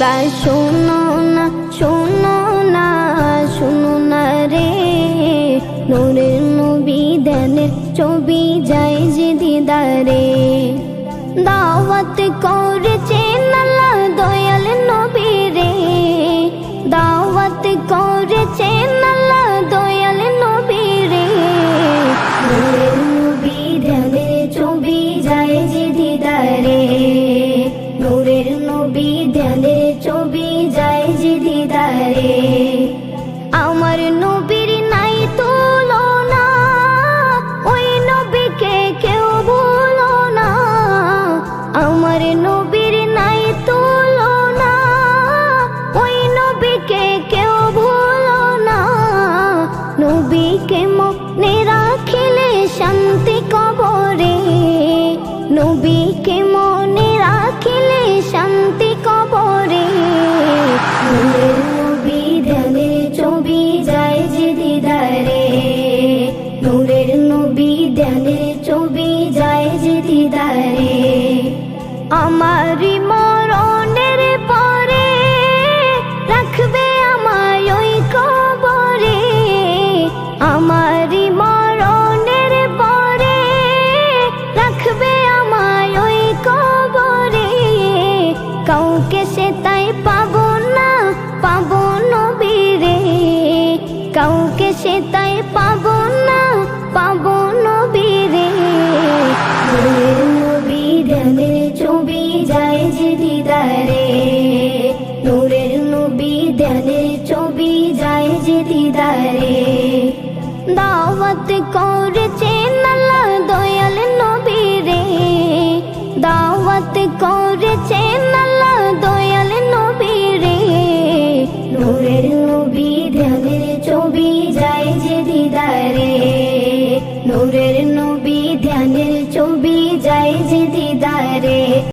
এবার শোনো না শোনো না শোনো না রে। নূরের নবী দেনের ছবি যায় যে দিদারে। দাওয়াত করেছে নালা দয়াল নবী রে। দাওয়াত করেছেন নবী দেনের ছবি যায় যে দিদারে। আমার নবীর নাই তুলনা, ওই নবীকে কেউ ভুলো না। আমার নবীর নাই তুলনা, ওই নবীকে কেউ ভুলো না। নবীকে মনে রাখিলে দিদারে আমারই মরণের পরে রাখবে আমায় ওই কবরে। আমারই মরণের পরে রাখবে আমায় ওই কবরে। কাউকে সে তাই পাবো না, পাবো নবীরে। কাউকে সে তাই পাবো না, পাবো নবীরে দিদারে দাওয়াত করেছেন আল্লাহ দয়াল নবী রে দাওয়াত করেছেন আল্লাহ দয়াল নবী রে নূরের নবী ধ্যানের ছবি যায় যে দিদারে। নূরের নবী ধ্যানের ছবি যায় যে দিদারে।